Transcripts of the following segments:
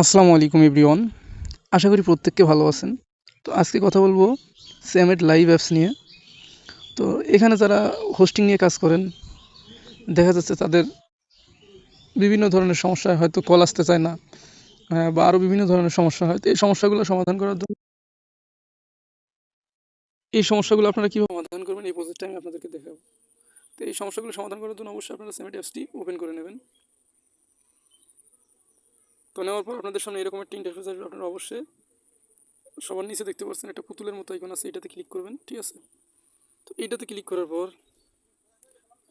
আসসালামু আলাইকুম এভরিওয়ান। আশা করি প্রত্যেককে ভালো আছেন। তো আজকে কথা বলব স্যামেট লাইভ অ্যাপস নিয়ে। তো এখানে যারা হোস্টিং নিয়ে কাজ করেন দেখা যাচ্ছে তাদের বিভিন্ন ধরনের সমস্যা হয়তো কল আসতে চায় না আহ, বা আরও বিভিন্ন ধরনের সমস্যা হয়। তো এই সমস্যাগুলো সমাধান করার জন্য এই সমস্যাগুলো আপনারা কীভাবে সমাধান করবেন এই প্রসেসটা আমি আপনাদেরকে দেখাবো। তো এই সমস্যাগুলো সমাধান করার জন্য অবশ্যই আপনারা স্যামেট অ্যাপসটি ওপেন করে নেবেন। তো নেওয়ার পর আপনাদের সামনে এরকম একটা ইন্টারফেস আসবে আপনারা অবশ্যই সবার নিচে দেখতে পাচ্ছেন একটা পুতুলের মতো আইকন আছে, এটাতে ক্লিক করবেন, ঠিক আছে? তো এইটাতে ক্লিক করার পর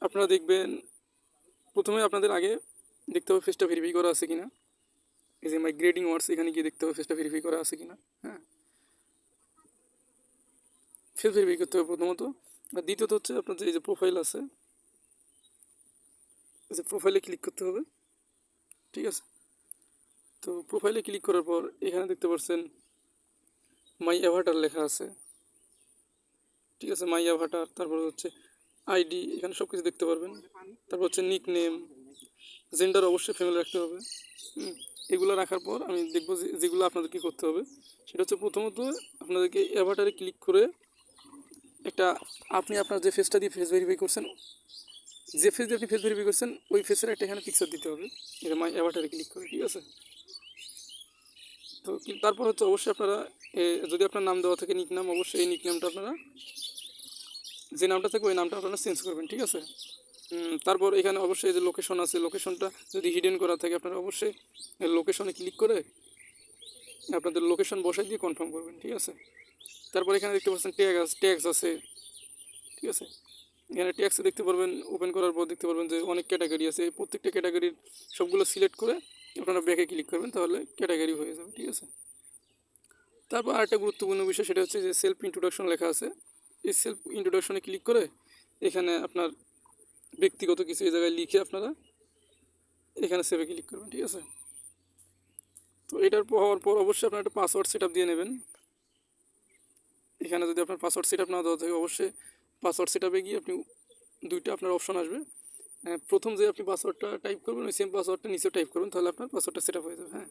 আপনারা দেখবেন, প্রথমে আপনাদের আগে দেখতে হবে ফেসটা ভেরিফাই করা আছে কিনা। এই যে মাই গ্রেডিং ওয়ার্ডস এখানে গিয়ে দেখতে হবে ফেসটা ভেরিফাই করা আছে কিনা হ্যাঁ? ফেস ভেরিফাই করতে হবে প্রথমত। আর দ্বিতীয়ত হচ্ছে আপনার যে এই যে প্রোফাইল আছে, এই যে প্রোফাইলে ক্লিক করতে হবে, ঠিক আছে? তো প্রোফাইলে ক্লিক করার পর এখানে দেখতে পাচ্ছেন মাই অ্যাভাটার লেখা আছে। ঠিক আছে মাই অ্যাভাটার তারপর হচ্ছে আইডি এখানে সব কিছু দেখতে পারবেন। তারপর হচ্ছে নিক নেম জেন্ডার অবশ্যই ফ্যামিলি রাখতে হবে। এগুলো রাখার পর আমি দেখব যে যেগুলো আপনাদেরকে করতে হবে। সেটা হচ্ছে প্রথমত আপনাদেরকে অ্যাভাটারে ক্লিক করে একটা আপনি আপনার যে ফেসটা দিয়ে ফেস ভেরিফাই করছেন, যে ফেস দিয়ে আপনি ফেস ভেরিফাই করছেন, ওই ফেসের একটা এখানে পিকচার দিতে হবে। এটা মাই অ্যাভাটারে ক্লিক করে, ঠিক আছে? তো তারপর হচ্ছে অবশ্যই আপনারা যদি আপনার নাম দেওয়া থাকে নিক নাম অবশ্যই এই নিক নামটা আপনারা, যে নামটা থাকে ওই নামটা আপনারা চেঞ্জ করবেন, ঠিক আছে? তারপর এখানে অবশ্যই যে লোকেশন আছে লোকেশনটা যদি হিডেন করা থাকে, আপনারা অবশ্যই লোকেশনে ক্লিক করে আপনাদের লোকেশন বসাই দিয়ে কনফার্ম করবেন, ঠিক আছে? তারপর এখানে দেখতে পাচ্ছেন ট্যাগ আছে ট্যাক্স আছে, ঠিক আছে? এখানে ট্যাক্সে দেখতে পারবেন ওপেন করার পর দেখতে পারবেন যে অনেক ক্যাটাগরি আছে প্রত্যেকটা ক্যাটাগরির সবগুলো সিলেক্ট করে আপনারা ব্যাকে ক্লিক করবেন, তাহলে ক্যাটাগরি হয়ে যাবে, ঠিক আছে? তারপর আরেকটা গুরুত্বপূর্ণ বিষয় সেটা হচ্ছে যে সেলফ ইন্ট্রোডাকশন লেখা আছে। এই সেলফ ইন্ট্রোডাকশনে ক্লিক করে এখানে আপনার ব্যক্তিগত কিছু এই জায়গায় লিখে আপনারা এখানে সেভে ক্লিক করবেন, ঠিক আছে? তো এটার হওয়ার পর অবশ্যই আপনার একটা পাসওয়ার্ড সেট দিয়ে নেবেন। এখানে যদি আপনার পাসওয়ার্ড সেট না দেওয়া থাকে, অবশ্যই পাসওয়ার্ড সেট গিয়ে আপনি দুইটা আপনার অপশন আসবে। প্রথম যে আপনি পাসওয়ার্ডটা টাইপ করবেন, ওই সেম পাসওয়ার্ডটা নিচে টাইপ করবেন, তাহলে আপনার পাসওয়ার্ডটা সেট হয়ে যাবে হ্যাঁ।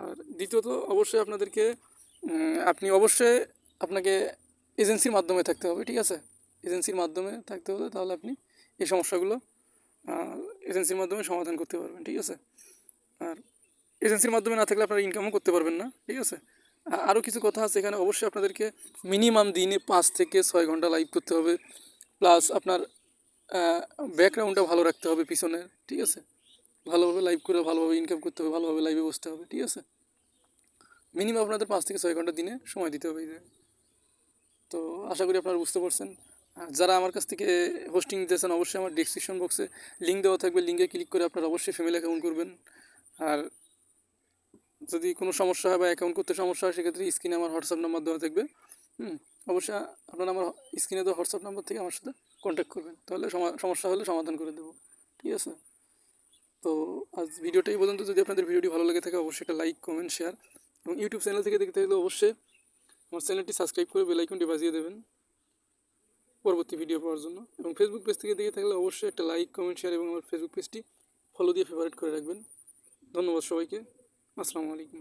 আর দ্বিতীয়ত, অবশ্যই আপনাদেরকে আপনি অবশ্যই আপনাকে এজেন্সির মাধ্যমে থাকতে হবে, ঠিক আছে? এজেন্সির মাধ্যমে থাকতে হলে তাহলে আপনি এই সমস্যাগুলো এজেন্সির মাধ্যমে সমাধান করতে পারবেন, ঠিক আছে? আর এজেন্সির মাধ্যমে না থাকলে আপনারা ইনকামও করতে পারবেন না, ঠিক আছে? আরও কিছু কথা আছে এখানে, অবশ্যই আপনাদেরকে মিনিমাম দিনে পাঁচ থেকে ছয় ঘণ্টা লাইভ করতে হবে প্লাস আপনার ব্যাকগ্রাউন্ডটা ভালো রাখতে হবে পিছনের ঠিক আছে? ভালোভাবে লাইভ করে, ভালোভাবে ইনকাম করতে হবে, ভালোভাবে লাইভে বসতে হবে, ঠিক আছে? মিনিমাম আপনাদের পাঁচ থেকে ছয় ঘণ্টা দিনে সময় দিতে হবে তো আশা করি আপনারা বুঝতে পারছেন। যারা আমার কাছ থেকে হোস্টিং দিতেছেন অবশ্যই আমার ডিসক্রিপশন বক্সে লিঙ্ক দেওয়া থাকবে। লিঙ্কে ক্লিক করে আপনারা অবশ্যই ফ্যামিলি অ্যাকাউন্ট করবেন। আর যদি কোনো সমস্যা হয় বা অ্যাকাউন্ট করতে সমস্যা হয়, সেক্ষেত্রে স্ক্রিনে আমার হোয়াটসঅ্যাপ নাম্বার দেওয়া থাকবে। হুম, অবশ্যই আপনারা আমার স্ক্রিনে দেওয়া হোয়াটসঅ্যাপ নাম্বার থেকে আমার সাথে কন্ট্যাক্ট করবেন, তাহলে সমা- সমস্যা হলে সমাধান করে দেবো, ঠিক আছে? তো আজ ভিডিওটা এই পর্যন্ত, যদি আপনাদের ভিডিওটি ভালো লেগে থাকে, অবশ্যই একটা লাইক কমেন্ট শেয়ার এবং ইউটিউব চ্যানেল থেকে দেখতে হলে অবশ্যই আমার চ্যানেলটি সাবস্ক্রাইব করে বেল আইকনটি বাজিয়ে দেবেন পরবর্তী ভিডিও পাওয়ার জন্য এবং ফেসবুক পেজ থেকে দেখে থাকলে অবশ্যই একটা লাইক কমেন্ট শেয়ার এবং আমার ফেসবুক পেজটি ফলো দিয়ে ফেভারিট করে রাখবেন। ধন্যবাদ সবাইকে। আসসালামু আলাইকুম।